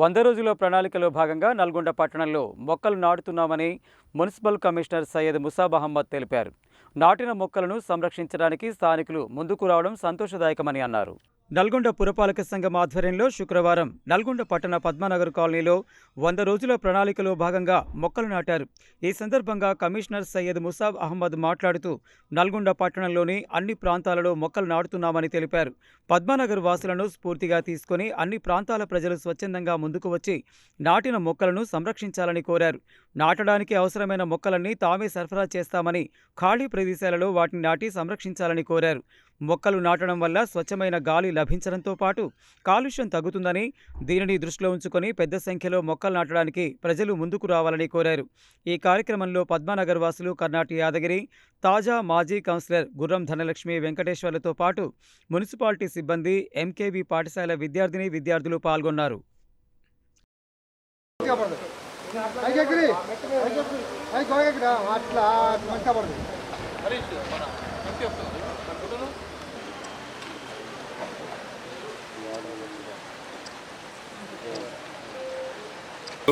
వంద రోజుల ప్రణాళికలో భాగంగా నల్గొండ పట్టణంలో మొక్కలు నాటుతున్నామని మున్సిపల్ కమిషనర్ సయ్యద్ ముసాబ్ అహ్మద్ తెలిపారు. నాటిన మొక్కలను సంరక్షించడానికి స్థానికులు ముందుకు రావడం సంతోషదాయకమని అన్నారు. నల్గొండ పురపాలక సంఘం ఆధ్వర్యంలో శుక్రవారం నల్గొండ పట్టణ పద్మానగర్ కాలనీలో వంద రోజుల ప్రణాళికలో భాగంగా మొక్కలు నాటారు. ఈ సందర్భంగా కమిషనర్ సయ్యద్ ముసాబ్ అహ్మద్ మాట్లాడుతూ నల్గొండ పట్టణంలోని అన్ని ప్రాంతాలలో మొక్కలు నాటుతున్నామని తెలిపారు. పద్మానగర్ వాసులను స్ఫూర్తిగా తీసుకొని అన్ని ప్రాంతాల ప్రజలు స్వచ్ఛందంగా ముందుకు వచ్చి నాటిన మొక్కలను సంరక్షించాలని కోరారు. నాటడానికి అవసరమైన మొక్కలన్నీ తామే సరఫరా చేస్తామని ఖాళీ ప్రదేశాలలో వాటిని నాటి సంరక్షించాలని కోరారు. మొక్కలు నాటడం వల్ల స్వచ్ఛమైన గాలి లభించడంతో పాటు కాలుష్యం తగ్గుతుందని దీనిని దృష్టిలో ఉంచుకొని పెద్ద సంఖ్యలో మొక్కలు నాటడానికి ప్రజలు ముందుకు రావాలని కోరారు. ఈ కార్యక్రమంలో పద్మానగర్ వాసులు కర్ణాటి యాదగిరి తాజా మాజీ కౌన్సిలర్ గుర్రం ధనలక్ష్మి వెంకటేశ్వర్లతో పాటు మున్సిపాలిటీ సిబ్బంది ఎంకేవి పాఠశాల విద్యార్థిని విద్యార్థులు పాల్గొన్నారు. అట్లా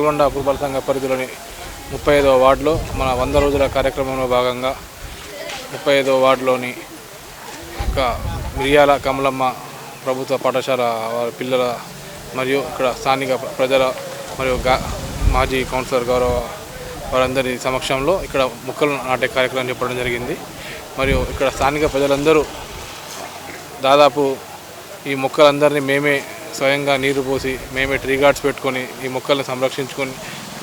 మంచిగా పడుతుంది సంఘ పరిధిలోని ముప్పై ఐదవ వార్డులో మన వంద రోజుల కార్యక్రమంలో భాగంగా ముప్పై ఐదవ వార్డులోని ఒక మిరియాల కమలమ్మ ప్రభుత్వ పాఠశాల వారి పిల్లల మరియు ఇక్కడ స్థానిక ప్రజల మరియు గా మాజీ కౌన్సిలర్ గౌరవ వారందరి సమక్షంలో ఇక్కడ మొక్కలు నాటే కార్యక్రమం చెప్పడం జరిగింది. మరియు ఇక్కడ స్థానిక ప్రజలందరూ దాదాపు ఈ మొక్కలందరినీ మేమే స్వయంగా నీరు పోసి మేమే ట్రీ గార్డ్స్ పెట్టుకొని ఈ మొక్కల్ని సంరక్షించుకొని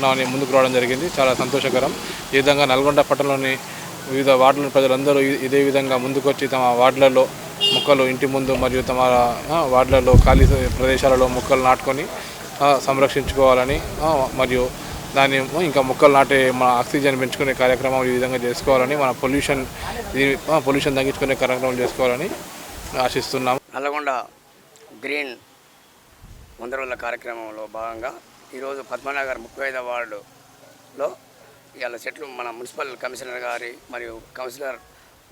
నాని ముందుకు రావడం జరిగింది. చాలా సంతోషకరం. ఈ విధంగా నల్గొండ పట్టణంలోని వివిధ వార్డుల ప్రజలందరూ ఇదే విధంగా ముందుకొచ్చి తమ వార్డులలో మొక్కలు ఇంటి ముందు మరియు తమ వార్డులలో ఖాళీ ప్రదేశాలలో మొక్కలు నాటుకొని సంరక్షించుకోవాలని మరియు దాన్ని ఇంకా మొక్కలు నాటే మన ఆక్సిజన్ పెంచుకునే కార్యక్రమం ఈ విధంగా చేసుకోవాలని మన పొల్యూషన్ పొల్యూషన్ తగ్గించుకునే కార్యక్రమం చేసుకోవాలని ఆశిస్తున్నాం నల్లగొండ గ్రీన్ వంద రోజుల కార్యక్రమంలో భాగంగా ఈరోజు పద్మనగర్ ముప్పై ఐదవ వార్డులో ఇవాళ చెట్లు మన మున్సిపల్ కమిషనర్ గారి మరియు కౌన్సిలర్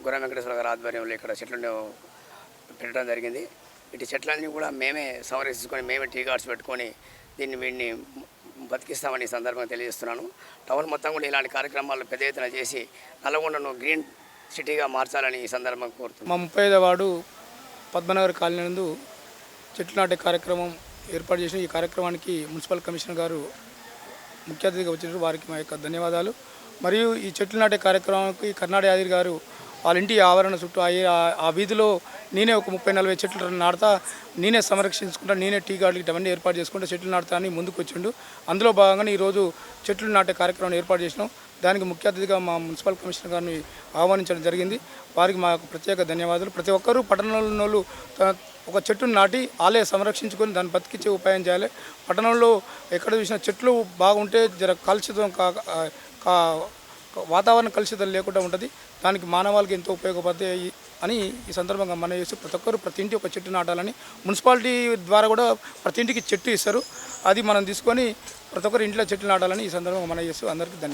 గుర్రం వెంకటేశ్వర గారి ఆధ్వర్యంలో ఇక్కడ చెట్లను పెట్టడం జరిగింది. ఇటు చెట్లన్నీ కూడా మేమే సంరక్షించుకొని మేమే టీ గార్డ్స్ పెట్టుకొని దీన్ని వీడిని బతికిస్తామని ఈ సందర్భంగా తెలియజేస్తున్నాను. టౌన్ మొత్తం కూడా ఇలాంటి కార్యక్రమాలు పెద్ద ఎత్తున చేసి నల్లగొండను గ్రీన్ సిటీగా మార్చాలని ఈ సందర్భంగా కోరుతున్నాను. మా ముప్పై ఐదవ వార్డు పద్మనగర్ కాలనీ నందు చెట్లు నాటే కార్యక్రమం ఏర్పాటు చేసిన ఈ కార్యక్రమానికి మున్సిపల్ కమిషనర్ గారు ముఖ్య అతిథిగా వచ్చినారు వారికి మా యొక్క ధన్యవాదాలు. మరియు ఈ చెట్లు నాటే కార్యక్రమానికి కర్ణాటక యాదిరి గారు వాళ్ళ ఇంటి ఆవరణ చుట్టూ అయ్యే ఆ- వీధిలో నేనే ఒక ముప్పై నలభై చెట్లు నాడతా నేనే సంరక్షించుకుంటా నేనే టీ గార్డులు ఇవన్నీ ఏర్పాటు చేసుకుంటా చెట్లు నాటుతా అని ముందుకు వచ్చిండు. అందులో భాగంగా ఈరోజు చెట్లు నాటే కార్యక్రమం ఏర్పాటు చేసినాం. దానికి ముఖ్య అతిథిగా మా మున్సిపల్ కమిషనర్ గారిని ఆహ్వానించడం జరిగింది. వారికి మాకు ప్రత్యేక ధన్యవాదాలు. ప్రతి ఒక్కరూ పట్టణంలో ఒక చెట్టును నాటి వాళ్ళే సంరక్షించుకొని దాన్ని బతికించే ఉపాయం చేయాలి. పట్టణంలో ఎక్కడ చూసినా చెట్లు బాగుంటే జర కలుషితం కా- వాతావరణ కలుషితం లేకుండా ఉంటుంది. దానికి మానవాళికి ఎంతో ఉపయోగపడతాయి అని ఈ సందర్భంగా మనం చేసి ప్రతి ఒక్కరు ప్రతి ఇంటి ఒక చెట్టు నాటాలని మున్సిపాలిటీ ద్వారా కూడా ప్రతి ఇంటికి చెట్టు ఇస్తారు. అది మనం తీసుకొని ప్రతి ఒక్కరు ఇంట్లో చెట్లు నాటాలని ఈ సందర్భంగా మనం చేస్తూ అందరికీ ధన్యవాదాలు.